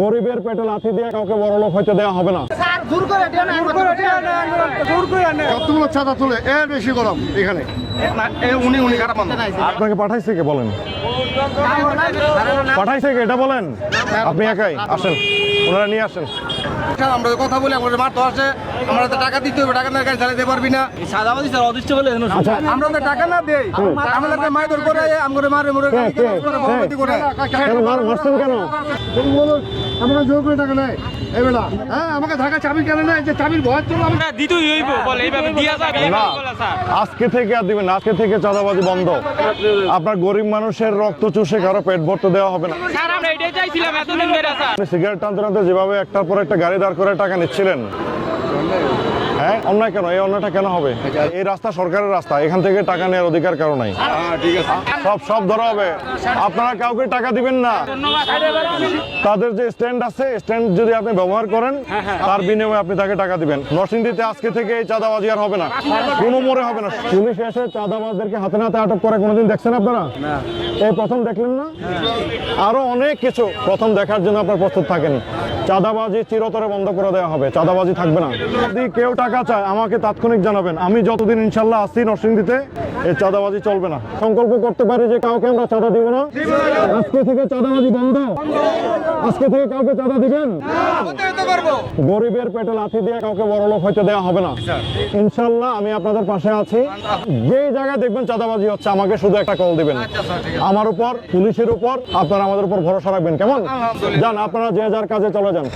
গরিবের পেটে লাথি দিয়ে কাউকে বড় লোক হইতে দেওয়া হবে না। কতগুলো চাঁদা তুলে এর বেশি গরম এখানে। উনি উনি আপনাকে পাঠাইছে কে বলেন? পাঠাইছে কে? এটা বলেন। আপনি একাই আসেন। ওনারা নিয়ে আসেন। আমরা কথা বলি আমাদের মারতে আসে আমরা তো টাকা দিতে হবে টাকা না গাড়ি চালাতে পারবি না। সাদাবাদি স্যার অদৃষ্ট বলে আচ্ছা। আমরা তো টাকা না দেই আমাদেরকে মাইদর করে আমাদের মারে মুরে কে কে করে। মার মারছেন কেন? আমরা জোর করে টাকা নেই এই বেলা। হ্যাঁ আমাকে ঢাকা চাবি কেন নেই যে চাবির ভয় দিতেই হইব বলে এইভাবে দিয়া যাবে না এইভাবে বলে স্যার। আজকে থেকে আর দিবেন না। আজকে থেকে চাঁদাবাজি বন্ধ। আপনার গরিব মানুষের রক্ত চুষে কারও পেট ভরতে দেওয়া হবে না। স্যার আমরা এটাই চাইছিলাম এতদিন ধরে স্যার। সিগারেট টানতে টানতে যেভাবে একটার পর একটা গাড়ি দাঁড় করে টাকা নিচ্ছিলেন হ্যাঁ? অন্যায় কেন? এই অন্যটা কেন হবে? এই রাস্তা সরকারের রাস্তা। এখান থেকে টাকা নেওয়ার অধিকার কারও নাই। সব সব ধরা হবে। আপনারা কাউকে টাকা দিবেন না। তাদের যে স্ট্যান্ড আছে স্ট্যান্ড যদি আপনি ব্যবহার করেন তার বিনিময়ে আপনি তাকে টাকা দিবেন। নরসিংদীতে আজকে থেকে এই চাঁদাবাজি আর হবে না। কোনো মোড়ে হবে না। পুলিশ এসে চাঁদাবাজদেরকে হাতে নাতে আটক করে কোনোদিন দেখছেন আপনারা? এই প্রথম দেখলেন না? আরও অনেক কিছু প্রথম দেখার জন্য আপনার প্রস্তুত থাকেন। চাঁদাবাজি চিরতরে বন্ধ করে দেওয়া হবে। চাঁদাবাজি থাকবে না। যদি কেউ টাকা চায়, আমাকে তাৎক্ষণিক জানাবেন। আমি যতদিন ইনশাল্লাহ আসছি নরসিংদীতে, এই চাঁদাবাজি চলবে না। সংকল্প করতে পারি যে কাউকে আমরা চাঁদা দিব না। আজকে থেকে চাঁদাবাজি বন্ধ। আজকে থেকে কাউকে চাঁদা দিবেন? গরিবের পেটে লাথি দিয়ে কাউকে বড় লোক হইতে দেওয়া হবে না। ইনশাল্লাহ আমি আপনাদের পাশে আছি। যেই জায়গায় দেখবেন চাঁদাবাজি হচ্ছে আমাকে শুধু একটা কল দিবেন। আমার উপর পুলিশের উপর আপনারা আমাদের উপর ভরসা রাখবেন। কেমন? যান আপনারা যে যার কাজে চলে যান।